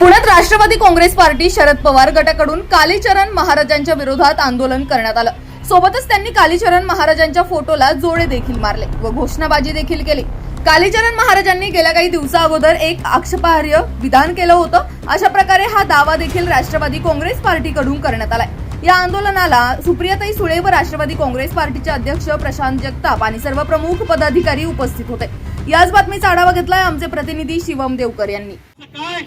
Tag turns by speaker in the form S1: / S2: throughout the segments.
S1: पुण्यात राष्ट्रवादी काँग्रेस पार्टी शरद पवार गटाकडून कालीचरण महाराजांच्या विरोधात आंदोलन करण्यात आलं. सोबतच त्यांनी कालीचरण महाराजांच्या फोटोला जोडे देखील मारले व घोषणाबाजी देखील केली. कालीचरण महाराजांनी गेल्या काही दिवसा अगोदर एक आक्षेपार्ह विधान केलं होतं. अशा प्रकारे हा दावा देखील राष्ट्रवादी काँग्रेस पार्टीकडून करण्यात आलाय. या आंदोलनाला सुप्रियाताई सुळे व राष्ट्रवादी काँग्रेस पार्टीचे अध्यक्ष प्रशांत जगताप आणि सर्व प्रमुख पदाधिकारी उपस्थित होते. याच बातमीचा आढावा घेतलाय आमचे प्रतिनिधी शिवम देवकर यांनी.
S2: काय?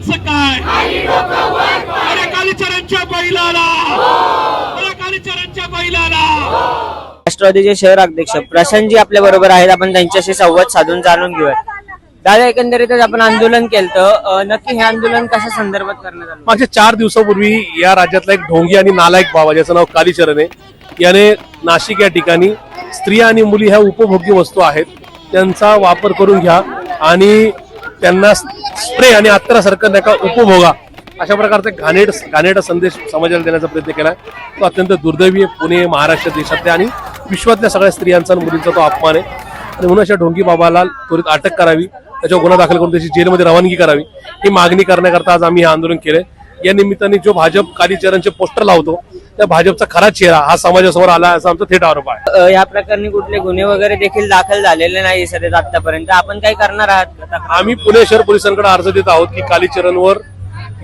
S2: कालीचरणचं करायचं काय अरे कालीचरणच्या बैलाला. अरे कालीचरणच्या बैलाला.
S3: राष्ट्रवादीचे शहर अध्यक्ष प्रशांतजी आपल्या बरोबर आहेत. आपण त्यांच्याशी संवाद साधून जाणून घेऊया दादा एकंदरीतच आपण आंदोलन केलं नक्की हे आंदोलन कशा संदर्भात करण्यात आलं?
S4: मागच्या चार दिवसापूर्वी या राज्यातला एक ढोंगी आणि नालायक बाबा ज्याचं नाव कालीचरण आहे याने नाशिक या ठिकाणी स्त्रिया आणि मुली ह्या उपभोग्य वस्तू आहेत. त्यांचा वापर करून घ्या आणि त्यांना स्प्रे आणि अत्तरासारखं नका उपभोगा. अशा प्रकारचा घाणेट घाणेट संदेश समाजाला देण्याचा प्रयत्न केलाय. तो अत्यंत दुर्दैवी आहे. पुणे महाराष्ट्र देशातल्या आणि विश्वातल्या सगळ्या स्त्रियांचा आणि मुलींचा तो अपमान आहे. आणि म्हणून अशा ढोंगी बाबाला त्वरित अटक करावी. त्याच्यावर गुन्हा दाखल करून त्याची जेलमध्ये रवानगी करावी. ही मागणी करण्याकरता आज आम्ही हे आंदोलन केलंय. या निमित्ताने जो भाजप कालीचरणचे पोस्टर लावतो त्या भाजपचा खरा चेहरा हा समाजासमोर आला असा आमचा थेट आरोप आहे.
S3: या प्रकरणी कुठले गुन्हे वगैरे देखील दाखल झालेले नाही सध्या आतापर्यंत. आपण काय करणार आहात?
S4: आम्ही पुणे शहर पोलिसांकडे अर्ज देत आहोत की कालीचरणवर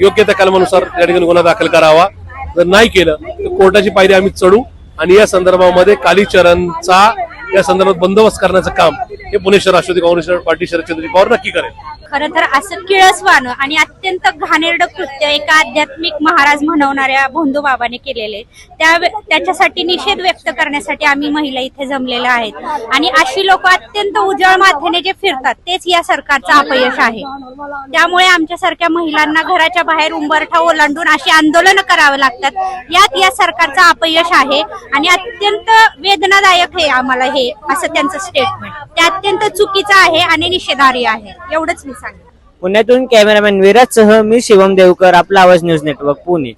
S4: योग्य त्या कलमानुसार त्या ठिकाणी गुन्हा दाखल करावा. जर नाही केलं तर कोर्टाची पायरी आम्ही चढू आणि या संदर्भामध्ये कालीचरणचा या संदर्भात बंदोबस्त करण्याचं काम हे पुणे शहर राष्ट्रवादी काँग्रेस पार्टी शरदचंद्रजी पवार नक्की करेल.
S5: खरं तर असं किळसवानं आणि अत्यंत घाणेरडं कृत्य एका आध्यात्मिक महाराज म्हणवणाऱ्या भोंदू बाबाने केलेले. त्या त्याच्यासाठी निषेध व्यक्त करण्यासाठी आम्ही महिला इथे जमलेल्या आहेत. आणि अशी लोक अत्यंत उजळ माथ्याने जे फिरतात तेच या सरकारचं अपयश आहे. त्यामुळे आमच्यासारख्या महिलांना घराच्या बाहेर उंबरठा ओलांडून अशी आंदोलन करावं लागतात. यात या सरकारचं अपयश आहे आणि अत्यंत वेदनादायक आहे आम्हाला हे असं त्यांचं स्टेटमेंट ते अत्यंत चुकीचं आहे आणि निषेधार्य आहे. एवढंच मी सांगते
S3: पुण्यातून कॅमेरामॅन विराज सह मी शिवम देवकर आपला आवाज न्यूज नेटवर्क पुणे.